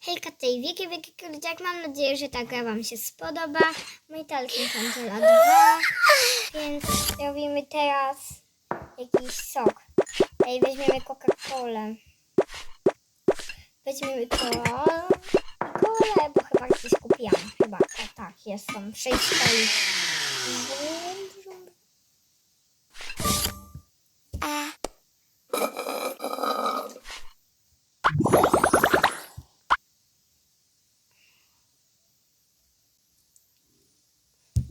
Hejka, tej wielkie, wielkie kurdziak. Mam nadzieję, że ta gra Wam się spodoba. Mój talking Angela 2. Więc robimy teraz jakiś sok. Ej, weźmiemy Coca-Colę. Weźmiemy kolę, bo chyba gdzieś kupiłam. Chyba, o, tak, jest tam 6 stoli.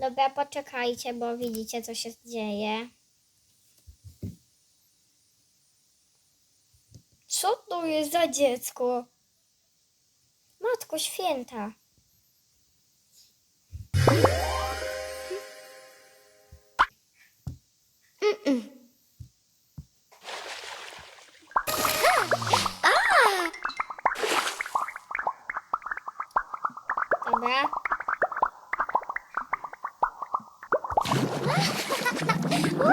Dobra, poczekajcie, bo widzicie, co się dzieje. Co to jest za dziecko? Matko święta. Dobra. Mm.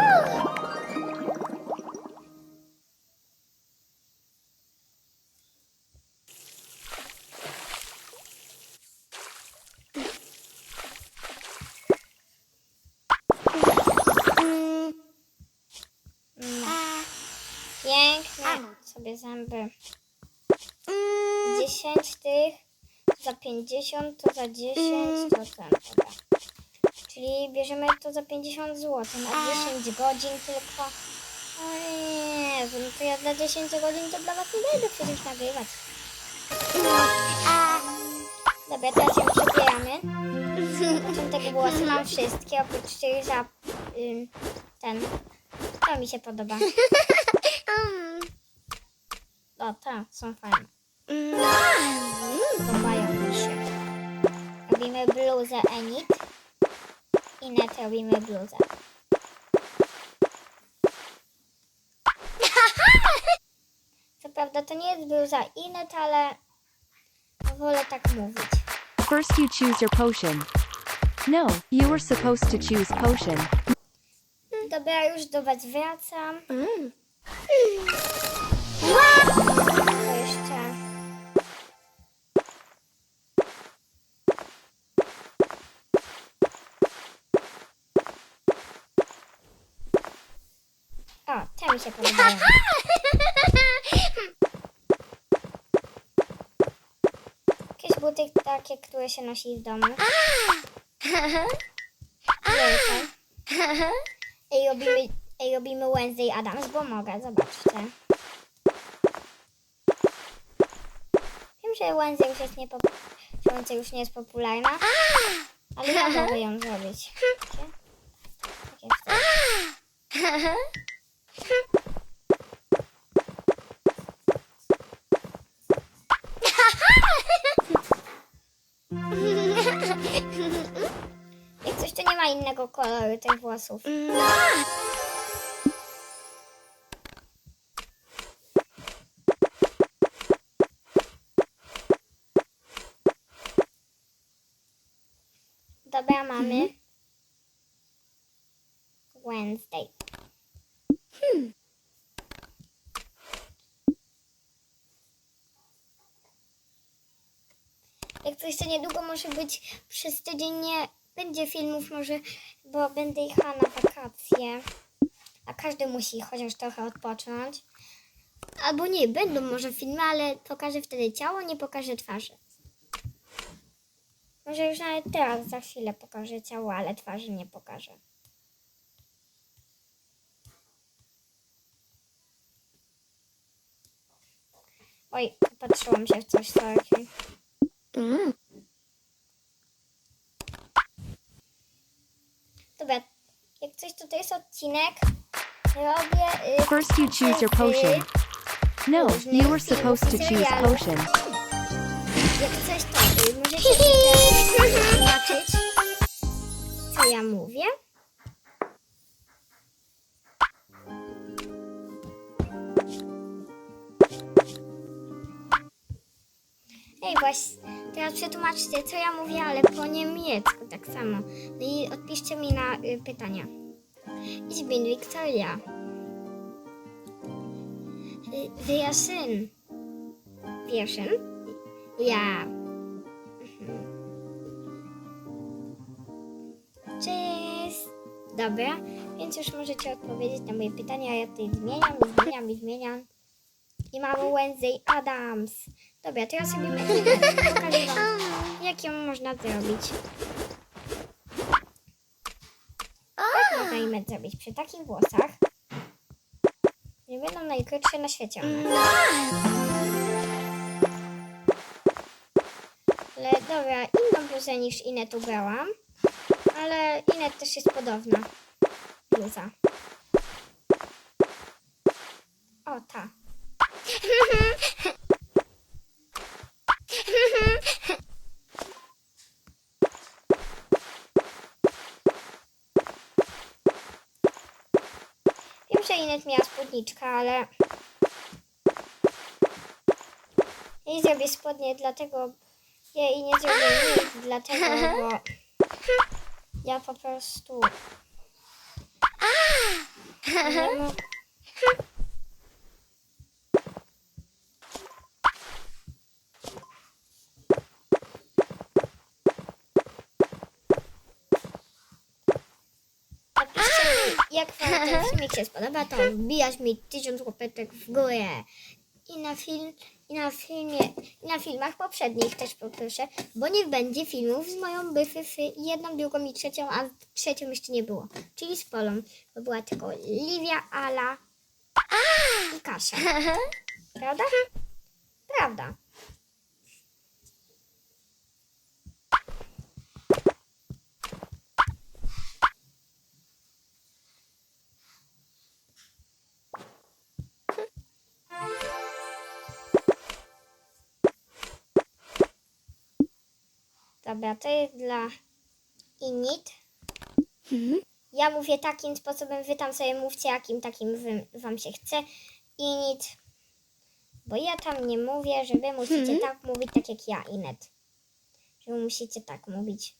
Piękne sobie zęby. 10 tych za 50 to za 10 to ten, dobra. Czyli bierzemy to za 50 zł na 10 godzin tylko. O Jezu, no to ja dla 10 godzin to dla was nie będę przecież nagrywać. Dobra, teraz ją przybieramy. Są tego włosy mam wszystkie, oprócz tych za ym, ten. To mi się podoba. O, tak, są fajne. Podobają mi się. Robimy bluzę Enid. I net robimy bluzę. Co prawda to nie jest bluza Inet, ale wolę tak mówić. First, you choose your potion. No, you were supposed to choose potion. Dobra, już do was wracam. To Te mi się podobają. Jakieś buty takie, które się nosi w domu. Wielkie. Ej, robimy, ej, robimy Wednesday Adams, bo mogę, zobaczcie. Wiem, że Wednesday już jest nie pop- że Wednesday już nie jest popularna, ale ja mogę ją zrobić. Tak jest. to. Jak coś, to nie ma innego koloru tych włosów. Dobra, mamy. Wednesday. Jak coś to niedługo może być przez tydzień nie będzie filmów może, bo będę jechała na wakacje. A każdy musi chociaż trochę odpocząć. Albo nie, będą może filmy, ale pokażę wtedy ciało, nie pokażę twarzy. Może już nawet teraz za chwilę pokażę ciało, ale twarzy nie pokażę. Oj, patrzyłam się w coś, sorry. Dobra, jak coś to, to jest odcinek. Robię. Y, First, you choose your potion. No, you were supposed to choose potion. Jak coś to, y, możecie zobaczyć, co ja mówię. Ej, właśnie, teraz przetłumaczcie, co ja mówię, ale po niemiecku tak samo. No i odpiszcie mi na y, pytania. Ich bin Victoria. Y, Wer Syn? pierwszym. Ja. Cześć. Dobra, więc już możecie odpowiedzieć na moje pytania. Ja tutaj zmieniam, i zmieniam zmieniam. I mamy Wednesday Adams. Dobra, teraz robimy wam, jak ją można zrobić. Tak można im zrobić przy takich włosach. Nie będą najkrótsze na świecie. one. Ale dobra, inną bluzę niż Inet ubrałam. Ale Inet też jest podobna. Bluza. O, ta. Że Inet miała spódniczkę, ale jej zrobię spodnie, dlatego jej nie zrobię nic, dlatego, bo ja po prostu nie mo- Napiszcie mi, jak wam ten filmik się spodoba, to wbijasz mi tysiąc łopetek w górę. I na film, i na filmie, i na filmach poprzednich też poproszę, bo nie będzie filmów z moją byfy, jedną, drugą i trzecią, a trzecią jeszcze nie było. Czyli z Polą, bo była tylko Livia, Ala i Kasia. Prawda? Prawda. Dobra, to jest dla init. Ja mówię takim sposobem, wy tam sobie mówcie, jakim takim wy, wam się chce. Init. Bo ja tam nie mówię, że wy musicie tak mówić, tak jak ja, Inet. Że musicie tak mówić.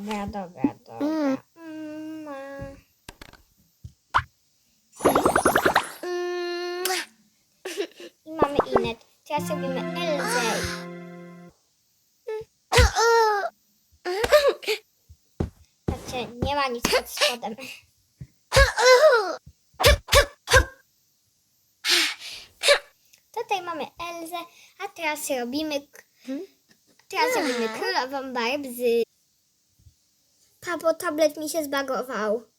Dobra, dobra, dobra. Mm, a- I mamy Inet. Teraz robimy Elzę. Znaczy, nie ma nic pod spodem. Tutaj mamy Elzę, a teraz robimy... k- Teraz robimy królową Barb z... Papo, tablet mi się zbagował.